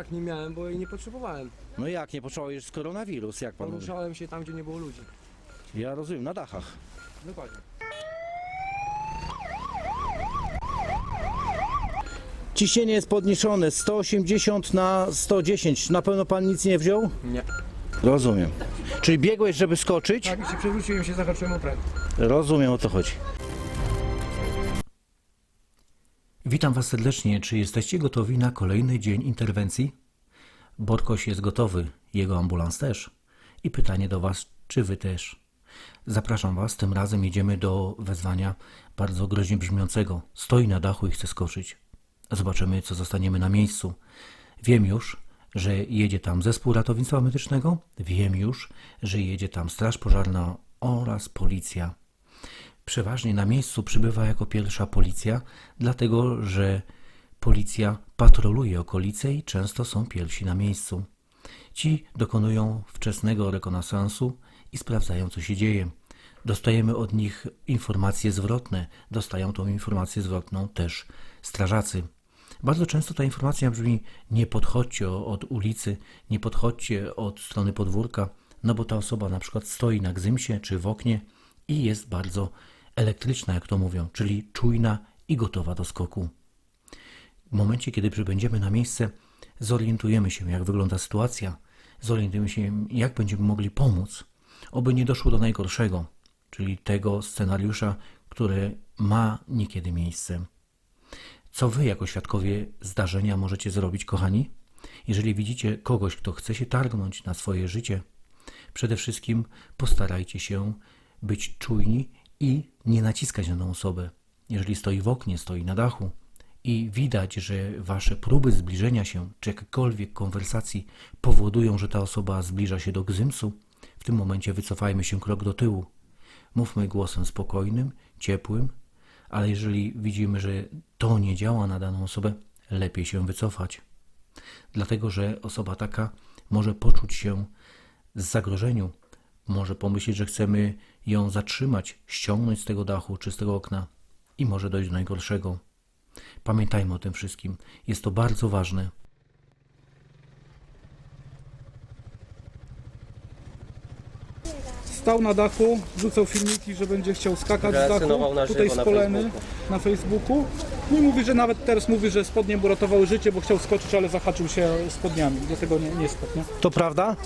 jak nie miałem, bo jej nie potrzebowałem. No jak, nie potrzebował już koronawirus, jak pan mówi? Poruszałem się tam, gdzie nie było ludzi. Ja rozumiem, na dachach. Dokładnie. Ciśnienie jest podniesione 180 na 110. Na pewno pan nic nie wziął? Nie. Rozumiem. Czyli biegłeś, żeby skoczyć? Tak, i się przewróciłem się, zahaczyłem o pręt. Rozumiem o co chodzi. Witam Was serdecznie. Czy jesteście gotowi na kolejny dzień interwencji? Borkoś jest gotowy, jego ambulans też. I pytanie do Was, czy Wy też? Zapraszam Was, tym razem jedziemy do wezwania bardzo groźnie brzmiącego. Stoi na dachu i chce skoczyć. Zobaczymy, co zostaniemy na miejscu. Wiem już, że jedzie tam zespół ratownictwa medycznego, wiem już, że jedzie tam straż pożarna oraz policja. Przeważnie na miejscu przybywa jako pierwsza policja, dlatego że policja patroluje okolice i często są pierwsi na miejscu. Ci dokonują wczesnego rekonesansu i sprawdzają, co się dzieje. Dostajemy od nich informacje zwrotne, dostają tą informację zwrotną też strażacy. Bardzo często ta informacja brzmi: nie podchodźcie od ulicy, nie podchodźcie od strony podwórka, no bo ta osoba na przykład stoi na gzymsie czy w oknie i jest bardzo elektryczna, jak to mówią, czyli czujna i gotowa do skoku. W momencie, kiedy przybędziemy na miejsce, zorientujemy się, jak wygląda sytuacja, zorientujemy się, jak będziemy mogli pomóc, oby nie doszło do najgorszego, czyli tego scenariusza, który ma niekiedy miejsce. Co wy, jako świadkowie zdarzenia, możecie zrobić, kochani? Jeżeli widzicie kogoś, kto chce się targnąć na swoje życie, przede wszystkim postarajcie się być czujni i nie naciskać na tą osobę. Jeżeli stoi w oknie, stoi na dachu i widać, że wasze próby zbliżenia się czy jakiejkolwiek konwersacji powodują, że ta osoba zbliża się do gzymsu, w tym momencie wycofajmy się krok do tyłu. Mówmy głosem spokojnym, ciepłym, ale jeżeli widzimy, że to nie działa na daną osobę, lepiej się wycofać. Dlatego, że osoba taka może poczuć się z zagrożeniu, może pomyśleć, że chcemy ją zatrzymać, ściągnąć z tego dachu czy z tego okna i może dojść do najgorszego. Pamiętajmy o tym wszystkim. Jest to bardzo ważne. Stał na dachu, rzucał filmiki, że będzie chciał skakać z Relacjonował dachu, na tutaj żywo z na poleny Facebooku. na Facebooku. No i mówi, że nawet teraz mówi, że spodnie mu ratowały życie, bo chciał skoczyć, ale zahaczył się spodniami, dlatego nie, nie spadł, nie? To prawda?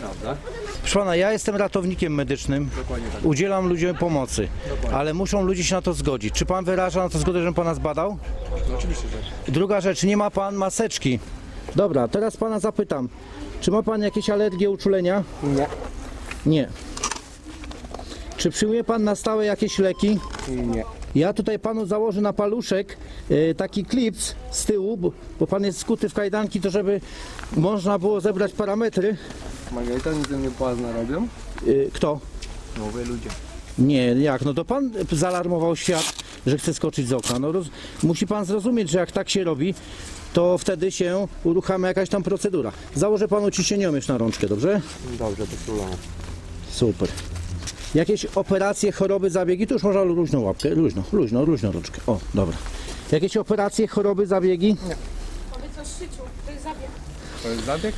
Prawda? Proszę pana, ja jestem ratownikiem medycznym. Tak. Udzielam ludziom pomocy, ale muszą ludzie się na to zgodzić. Czy pan wyraża na to zgodę, żebym pana zbadał? No oczywiście, że. Druga rzecz, nie ma pan maseczki. Dobra, teraz pana zapytam. Czy ma pan jakieś alergie, uczulenia? Nie. Nie. Czy przyjmuje pan na stałe jakieś leki? Nie. Ja tutaj panu założę na paluszek e, taki klips z tyłu, bo, bo pan jest skuty w kajdanki, to żeby można było zebrać parametry. Margarita nic ze mnie płazna robią. E, kto? Nowe ludzie. Nie, jak? No to pan zaalarmował świat, że chce skoczyć z okna. No roz, musi pan zrozumieć, że jak tak się robi, to wtedy się uruchamia jakaś tam procedura. Założę panu ciśnieniomierz na rączkę, dobrze? Dobrze, bez problemu. Super. Jakieś operacje, choroby, zabiegi, to już można luźną łapkę, luźno, luźno, luźno rączkę. O, dobra. Jakieś operacje, choroby, zabiegi? Powiedz o szyciu, to jest zabieg. To jest zabieg?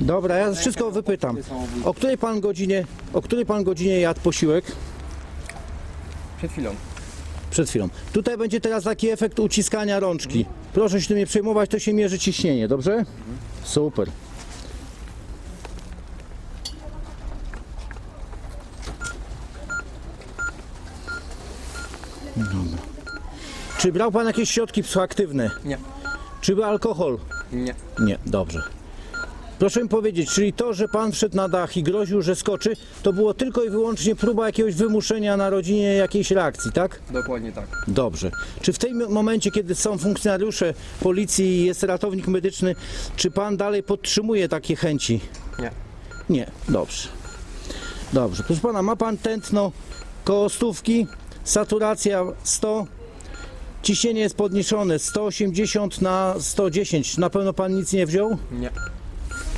Dobra, ja wszystko wypytam. O której pan godzinie, o której pan godzinie jadł posiłek? Przed chwilą. Przed chwilą. Tutaj będzie teraz taki efekt uciskania rączki. Proszę się tym nie przejmować, to się mierzy ciśnienie, dobrze? Super. Dobra. Czy brał pan jakieś środki psychoaktywne? Nie. Czy był alkohol? Nie. Nie, dobrze. Proszę mi powiedzieć, czyli to, że pan wszedł na dach i groził, że skoczy, to było tylko i wyłącznie próba jakiegoś wymuszenia na rodzinie jakiejś reakcji, tak? Dokładnie tak. Dobrze. Czy w tym momencie, kiedy są funkcjonariusze policji i jest ratownik medyczny, czy pan dalej podtrzymuje takie chęci? Nie. Nie, dobrze. Dobrze. Proszę pana, ma pan tętno koło stówki, saturacja 100, ciśnienie jest podniesione 180 na 110. Na pewno pan nic nie wziął? Nie.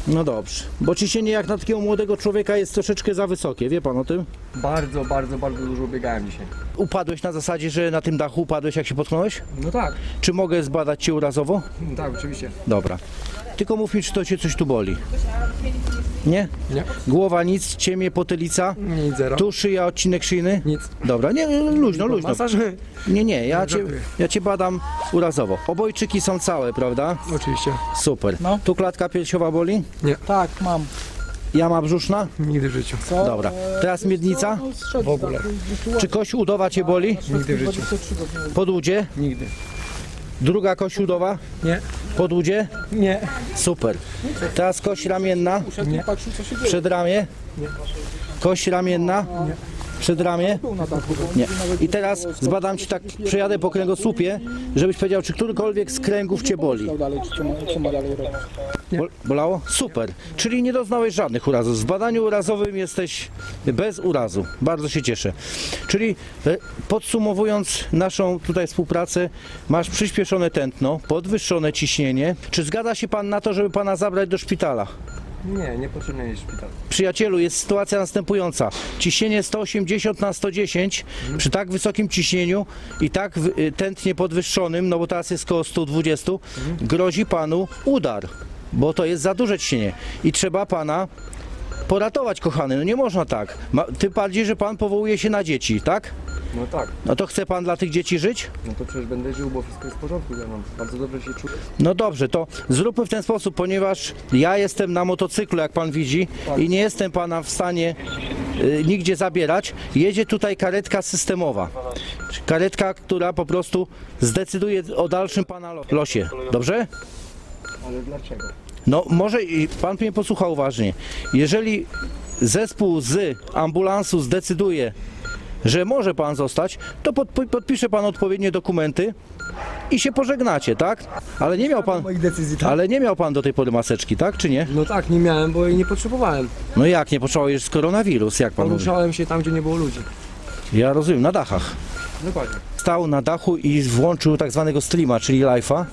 No dobrze, bo ciśnienie jak na takiego młodego człowieka jest troszeczkę za wysokie, wie pan o tym? Bardzo, bardzo, bardzo dużo biegałem dzisiaj. Upadłeś na zasadzie, że na tym dachu upadłeś jak się potknąłeś? No tak, Czy mogę zbadać cię urazowo? tak, oczywiście. Dobra. Tylko mów mi, czy to cię coś tu boli. Nie? Nie. Głowa nic, ciemię, potylica, Nic, zero. tu szyja, odcinek szyjny? Nic. Dobra, nie, luźno, luźno. Masaż? Nie, nie, ja cię, ja cię badam urazowo. Obojczyki są całe, prawda? Oczywiście. Super. No. Tu klatka piersiowa boli? Tak, mam. Jama brzuszna? Nigdy w życiu. Co? Dobra. Teraz miednica? Strzec, W ogóle. tak, Czy kość udowa cię boli? Nigdy w życiu. 23 godziny. Podłudzie? Nigdy. Druga kość udowa? Nie. Podłudzie? Nie. Super. Teraz kość ramienna? Dzieje. Przedramię? Kość ramienna? Przedramię? Nie. I teraz zbadam ci tak, przejadę po kręgosłupie, żebyś powiedział, czy którykolwiek z kręgów cię boli. Bol- Bolało? Super. Czyli nie doznałeś żadnych urazów. W zbadaniu urazowym jesteś bez urazu. Bardzo się cieszę. Czyli e, podsumowując naszą tutaj współpracę, masz przyspieszone tętno, podwyższone ciśnienie. Czy zgadza się pan na to, żeby pana zabrać do szpitala? Nie, niepotrzebny jest szpital. Przyjacielu, jest sytuacja następująca. Ciśnienie 180 na 110 przy tak wysokim ciśnieniu i tak w- y, tętnie podwyższonym, no bo teraz jest koło 120, grozi panu udar, bo to jest za duże ciśnienie i trzeba pana poratować, kochany. No nie można tak. Ma, tym bardziej, że pan powołuje się na dzieci, tak? No tak, No to chce pan dla tych dzieci żyć? no to przecież będę żył, bo wszystko jest w porządku ze mną. Bardzo dobrze się czuję. No dobrze, to zróbmy w ten sposób, ponieważ ja jestem na motocyklu, jak pan widzi, i nie jestem pana w stanie y, nigdzie zabierać. Jedzie tutaj karetka systemowa. Karetka, która po prostu zdecyduje o dalszym pana lo- losie. Dobrze? Ale dlaczego? No może i pan mnie posłucha uważnie. Jeżeli zespół z ambulansu zdecyduje, że może pan zostać, to podp- podpisze pan odpowiednie dokumenty i się pożegnacie, tak? Ale nie miał pan. Moich decyzji, tak? Ale nie miał pan do tej pory maseczki, tak czy nie? No tak, nie miałem, bo jej nie potrzebowałem. No jak nie potrzebował jest koronawirus, jak pan mówi? Poruszałem się tam, gdzie nie było ludzi. Ja rozumiem, na dachach. Dokładnie. Stał na dachu i włączył tak zwanego streama, czyli live'a,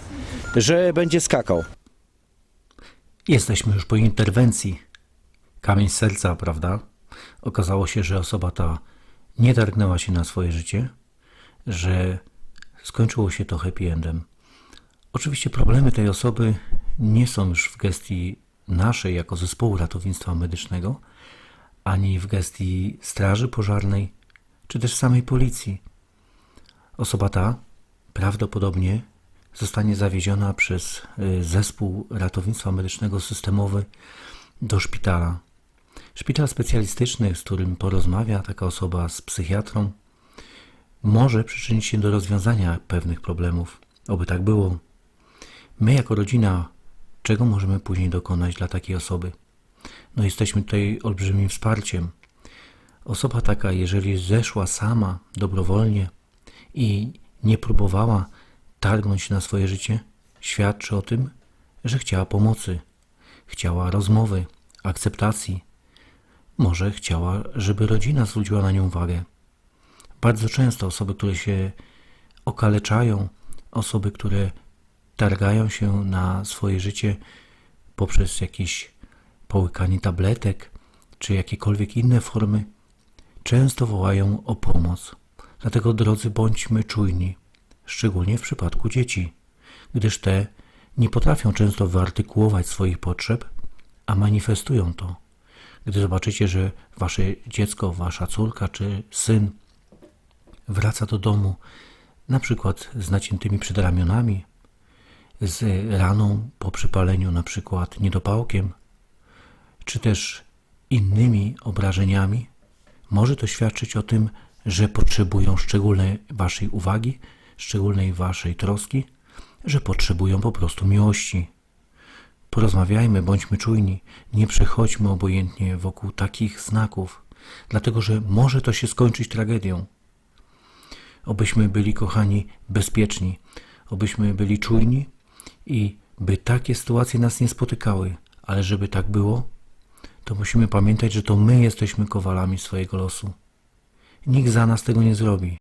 że będzie skakał. Jesteśmy już po interwencji. Kamień z serca, prawda? Okazało się, że osoba ta nie targnęła się na swoje życie, że skończyło się to happy endem. Oczywiście problemy tej osoby nie są już w gestii naszej jako zespołu ratownictwa medycznego, ani w gestii straży pożarnej, czy też samej policji. Osoba ta prawdopodobnie zostanie zawieziona przez y, zespół ratownictwa medycznego systemowy do szpitala. Szpital specjalistyczny, z którym porozmawia taka osoba z psychiatrą, może przyczynić się do rozwiązania pewnych problemów. Oby tak było. My, jako rodzina, czego możemy później dokonać dla takiej osoby? No, jesteśmy tutaj olbrzymim wsparciem. Osoba taka, jeżeli zeszła sama dobrowolnie i nie próbowała targnąć na swoje życie, świadczy o tym, że chciała pomocy, chciała rozmowy, akceptacji. Może chciała, żeby rodzina zwróciła na nią uwagę. Bardzo często osoby, które się okaleczają, osoby, które targają się na swoje życie poprzez jakieś połykanie tabletek czy jakiekolwiek inne formy, często wołają o pomoc. Dlatego, drodzy, bądźmy czujni, szczególnie w przypadku dzieci, gdyż te nie potrafią często wyartykułować swoich potrzeb, a manifestują to. Gdy zobaczycie, że wasze dziecko, wasza córka czy syn wraca do domu, na przykład z naciętymi przedramionami, z raną po przypaleniu, na przykład niedopałkiem, czy też innymi obrażeniami, może to świadczyć o tym, że potrzebują szczególnej waszej uwagi, szczególnej waszej troski, że potrzebują po prostu miłości. Porozmawiajmy, bądźmy czujni, nie przechodźmy obojętnie wokół takich znaków, dlatego że może to się skończyć tragedią. Obyśmy byli, kochani, bezpieczni, obyśmy byli czujni i by takie sytuacje nas nie spotykały, ale żeby tak było, to musimy pamiętać, że to my jesteśmy kowalami swojego losu. Nikt za nas tego nie zrobi.